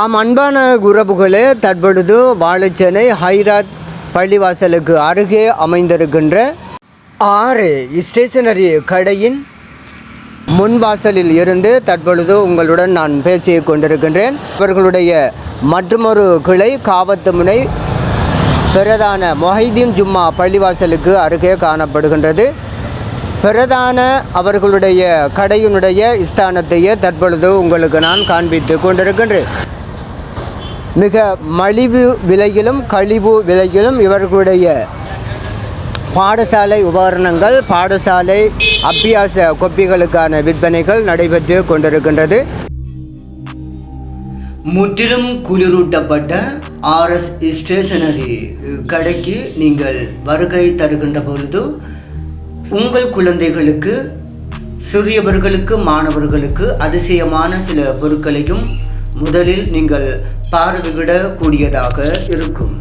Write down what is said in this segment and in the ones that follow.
ஆம் அன்பான உறவுகளே தற்பொழுது வாழைச்சேனை ஹைராத் பள்ளிவாசலுக்கு அருகே அமைந்திருக்கின்ற ஆறு ஸ்டேஷனரி கடையின் முன்வாசலில் இருந்து தற்பொழுது உங்களுடன் நான் பேசி கொண்டிருக்கின்றேன். இவர்களுடைய மற்றொரு கிளை காவத்துமுனை பிரதான மொஹைதீன் ஜும்மா பள்ளிவாசலுக்கு அருகே காணப்படுகின்றது. பிரதான அவர்களுடைய கடையினுடைய ஸ்தானத்தையே தற்பொழுது உங்களுக்கு நான் காண்பித்து கொண்டிருக்கின்றேன். மிக மலிவு விலையிலும் கழிவு விலையிலும் இவர்களுடைய பாடசாலை உபகரணங்கள் பாடசாலை அபியாச கொப்பிகளுக்கான விற்பனைகள் நடைபெற்று கொண்டிருக்கின்றது. முற்றிலும் குளிரூட்டப்பட்ட ஆர்எஸ் ஸ்டேஷனரி கடைக்கு நீங்கள் வருகை தருகின்ற பொழுது உங்கள் குழந்தைகளுக்கு சிறியவர்களுக்கு மாணவர்களுக்கு அதிசயமான சில பொருட்களையும் முதலில் நீங்கள் பார்வையிடக்கூடியதாக இருக்கும்.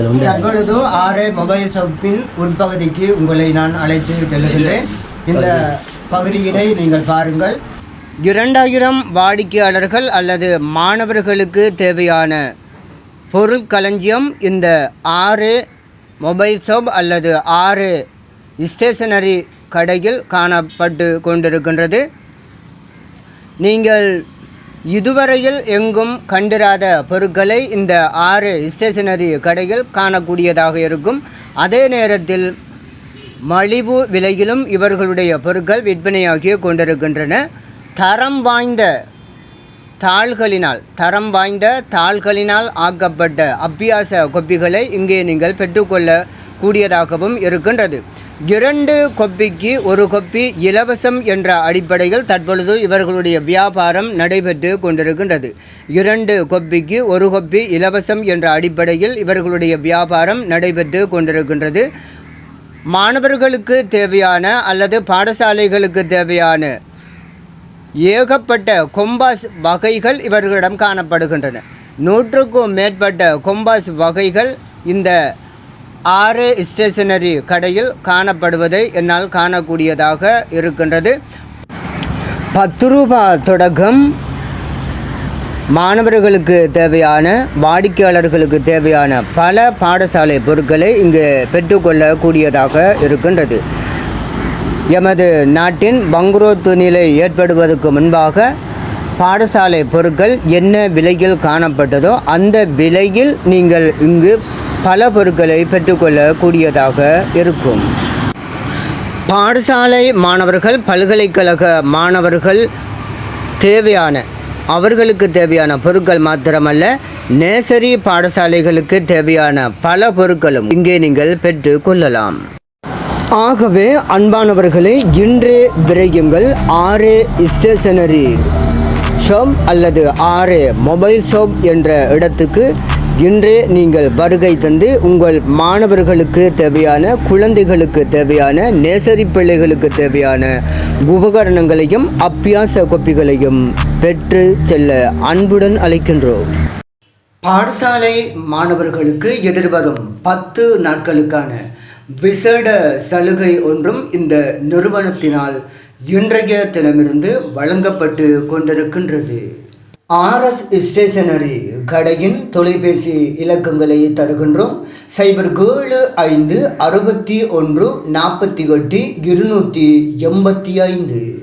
தற்பொழுது ஆறு மொபைல் ஷாப்பின் உட்பகுதிக்கு உங்களை நான் அழைத்து செல்லுகின்றேன். இந்த பகுதியினை நீங்கள் பாருங்கள். இரண்டாயிரம் வாடிக்கையாளர்கள் அல்லது மாணவர்களுக்கு தேவையான பொருட்களஞ்சியம் இந்த ஆறு மொபைல் ஷாப் அல்லது ஆறு ஸ்டேஷனரி கடையில் காணப்பட்டு கொண்டிருக்கின்றது. நீங்கள் இதுவரையில் எங்கும் கண்டிராத பொருட்களை இந்த ஆறு ஸ்டேஷனரி கடையில் காணக்கூடியதாக இருக்கும். அதே நேரத்தில் மலிவு விலையிலும் இவர்களுடைய பொருட்கள் விற்பனையாகி கொண்டிருக்கின்றன. தரம் வாய்ந்த தாள்களினால் தரம் வாய்ந்த தாள்களினால் ஆக்கப்பட்ட அபியாச கொப்பிகளை இங்கே நீங்கள் பெற்றுக்கொள்ள கூடியதாகவும் இருக்கின்றது. இரண்டு கொப்பிக்கு ஒரு கொப்பி இலவசம் என்ற அடிப்படையில் தற்பொழுது இவர்களுடைய வியாபாரம் நடைபெற்று கொண்டிருக்கின்றது. இரண்டு கொப்பிக்கு ஒரு கொப்பி இலவசம் என்ற அடிப்படையில் இவர்களுடைய வியாபாரம் நடைபெற்று கொண்டிருக்கின்றது. மாணவர்களுக்கு தேவையான அல்லது பாடசாலைகளுக்கு தேவையான ஏகப்பட்ட கொம்பாஸ் வகைகள் இவர்களிடம் காணப்படுகின்றன. நூற்றுக்கும் மேற்பட்ட கொம்பாஸ் வகைகள் இந்த ஆறு ஸ்டேஷனரி கடையில் காணப்படுவதை என்னால் காணக்கூடியதாக இருக்கின்றது. பத்து ரூபா தொடக்கம் மாணவர்களுக்கு தேவையான வாடிக்கையாளர்களுக்கு தேவையான பல பாடசாலை பொருட்களை இங்கு பெற்றுக்கொள்ளக்கூடியதாக இருக்கின்றது. எமது நாட்டின் பங்குரோத்து நிலை ஏற்படுவதற்கு முன்பாக பாடசாலை பொருட்கள் என்ன விலையில் காணப்பட்டதோ அந்த விலையில் நீங்கள் இங்கு பல பொருட்களை பெற்றுக்கொள்ளக்கூடியதாக இருக்கும். பாடசாலை மாணவர்கள் பல்கலைக்கழக மாணவர்கள் தேவையான அவர்களுக்கு தேவையான பொருட்கள் மாத்திரமல்ல நேசரி பாடசாலைகளுக்கு தேவையான பல பொருட்களும் இங்கே நீங்கள் பெற்று கொள்ளலாம் ஆகவே அன்பானவர்களே இன்று விரையுங்கள். ஆறு ஸ்டேஷனரி ஷாப் அல்லது ஆறு மொபைல் ஷாப் என்ற இடத்துக்கு இன்று நீங்கள் வருகை தந்து உங்கள் மாணவர்களுக்கு தேவையான குழந்தைகளுக்கு தேவையான நேசரி பிள்ளைகளுக்கு தேவையான உபகரணங்களையும் அப்பியாச கொப்பிகளையும் பெற்று செல்ல அன்புடன் அழைக்கின்றோம். பாடசாலை மாணவர்களுக்கு எதிர்வரும் பத்து நாட்களுக்கான விசேட சலுகை ஒன்றும் இந்த நிறுவனத்தினால் இன்றைய தினமிருந்து வழங்கப்பட்டு கொண்டிருக்கின்றது. ஆர்எஸ் ஸ்டேஷனரி கடையின் தொலைபேசி இலக்கங்களை தருகின்றோம். சைபர் ஏழு ஐந்து அறுபத்தி ஒன்று நாற்பத்தி எட்டு இருநூற்றி எண்பத்தி ஐந்து.